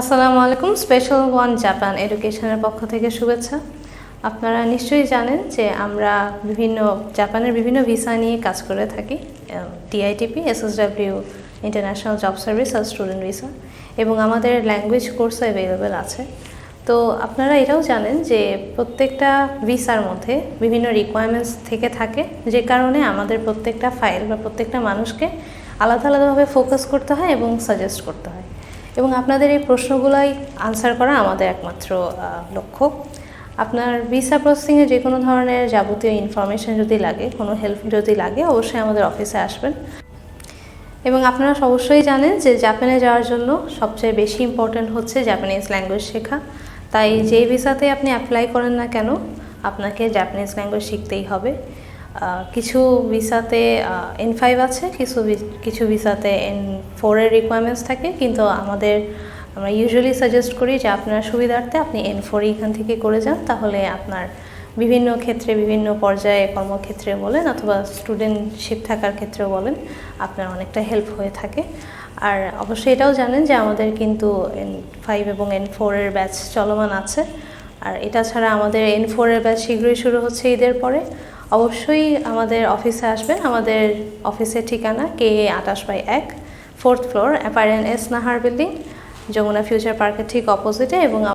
আসসালামু আলাইকুম special one Japan এডুকেশনের পক্ষ থেকে শুভেচ্ছা। আপনারা নিশ্চয়ই জানেন যে আমরা বিভিন্ন, জাপানের বিভিন্ন ভিসা নিয়ে কাজ করে থাকি TITP SSW international job service আর স্টুডেন্ট ভিসা এবং আমাদের ল্যাঙ্গুয়েজ কোর্স অ্যাভেলেবেল আছে। তো আপনারা এটাও জানেন যে প্রত্যেকটা ভিসার মধ্যে বিভিন্ন রিকোয়ারমেন্টস থেকে থাকে, যে কারণে আমাদের প্রত্যেকটা ফাইল বা প্রত্যেকটা মানুষকে আলাদা আলাদাভাবে ফোকাস করতে হয় এবং সাজেস্ট করতে হয়। এবং আপনাদের এই প্রশ্নগুলাই আনসার করা আমাদের একমাত্র লক্ষ্য। আপনার ভিসা প্রসেসিংয়ে যে কোনো ধরনের যাবতীয় ইনফরমেশন যদি লাগে, কোনো হেল্প যদি লাগে, অবশ্যই আমাদের অফিসে আসবেন। এবং আপনারা অবশ্যই জানেন যে জাপানে যাওয়ার জন্য সবচেয়ে বেশি ইম্পর্ট্যান্ট হচ্ছে জাপানিজ ল্যাঙ্গুয়েজ শেখা। তাই যে ভিসাতে আপনি অ্যাপ্লাই করেন না কেন, আপনাকে জাপানিজ ল্যাঙ্গুয়েজ শিখতেই হবে। কিছু ভিসাতে এন ফাইভ আছে, কিছু কিছু ভিসাতে এন ফোরের রিকোয়ারমেন্টস থাকে, কিন্তু আমাদের, আমরা ইউজুয়ালি সাজেস্ট করি যে আপনার সুবিধার্থে আপনি এন ফোরই এখান থেকে করে যান, তাহলে আপনার বিভিন্ন ক্ষেত্রে, বিভিন্ন পর্যায়ে কর্মক্ষেত্রে বলেন, অথবা স্টুডেন্টশিপ থাকার ক্ষেত্রেও বলেন, আপনার অনেকটা হেল্প হয়ে থাকে। আর অবশ্যই এটাও জানেন যে আমাদের কিন্তু এন ফাইভ এবং এন ফোরের ব্যাচ চলমান আছে। আর এটা ছাড়া আমাদের এন ফোরের ব্যাচ শীঘ্রই শুরু হচ্ছে ঈদের পরে। অবশ্যই আমাদের অফিসে আসবেন। আমাদের অফিসের ঠিকানা কে এ আটাশ বাই এক, fourth floor অ্যাপারেন S Nahar building, Jamuna future পার্কের ঠিক অপোজিটে এবং